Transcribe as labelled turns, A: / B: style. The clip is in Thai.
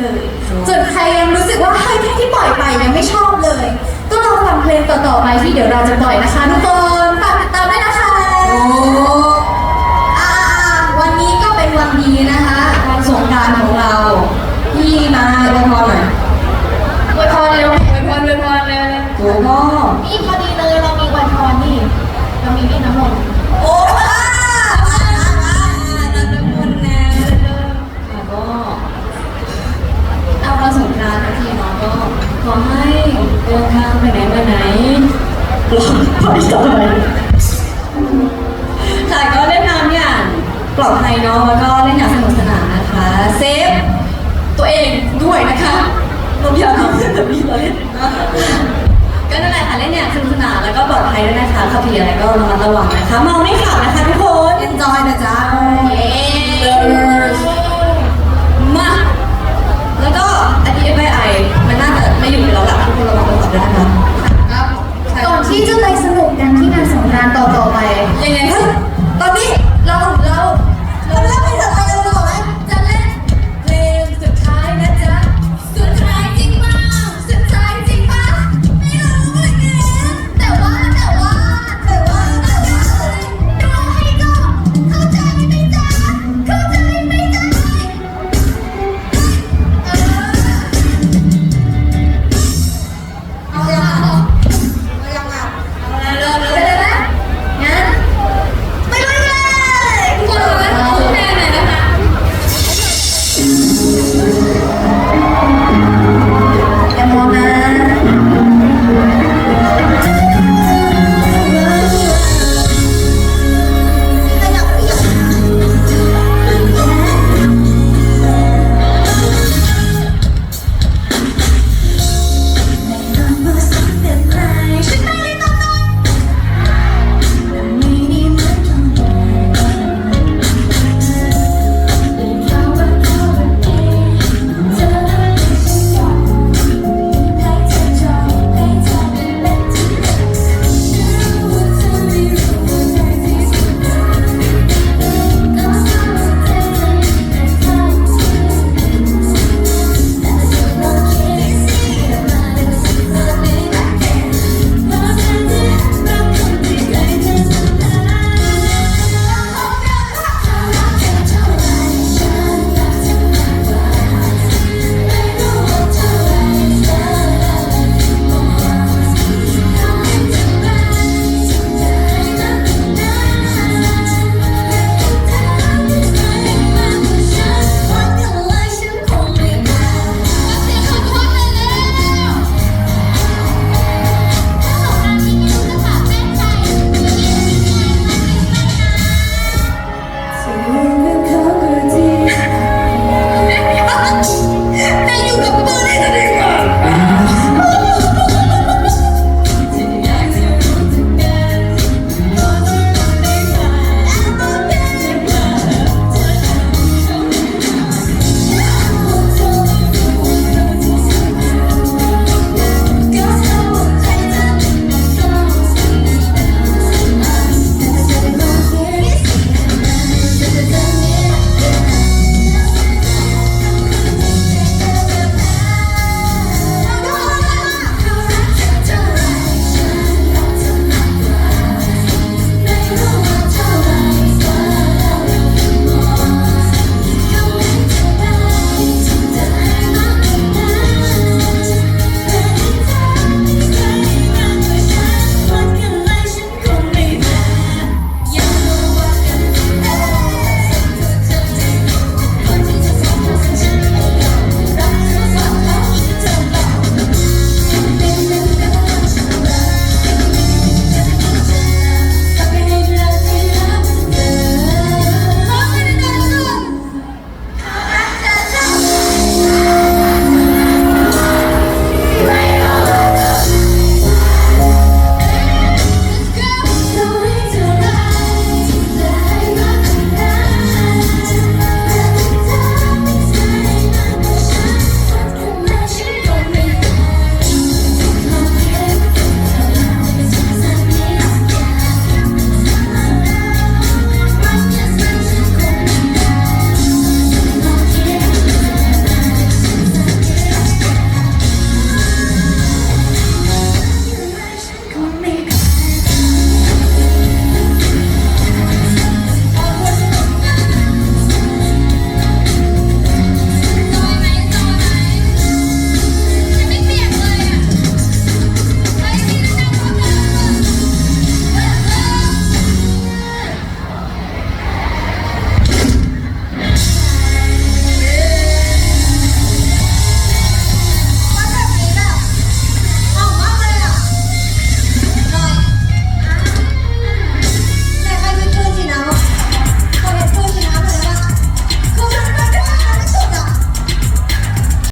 A: เลยส่วนใครยังรู้สึกว่าเฮ้ยเพลงที่ปล่อยไปยังไม่ชอบเลย ก็รอฟังเพลงต่อๆไปที่เดี๋ยวเราจะปล่อยนะคะทุกคน
B: ป
A: ล
B: อดภัยสบายค่ะก็เล่นน้ำอย่างปลอดภัยเนาะแล้วก็เล่นอย่างสนุกสนานนะคะ เซฟตัวเองด้วยนะคะลมยาวเพื่อนแบบนี้เราเล่นก็นั่นแหละค่ะเล่นอย่างสนุกสนานแล้วก็ปลอดภัยด้วยนะคะขับขี่อะไรก็ระมัดระวังนะคะเมาไม่ขับนะ ต่อๆไป ยังไง
A: ถ้า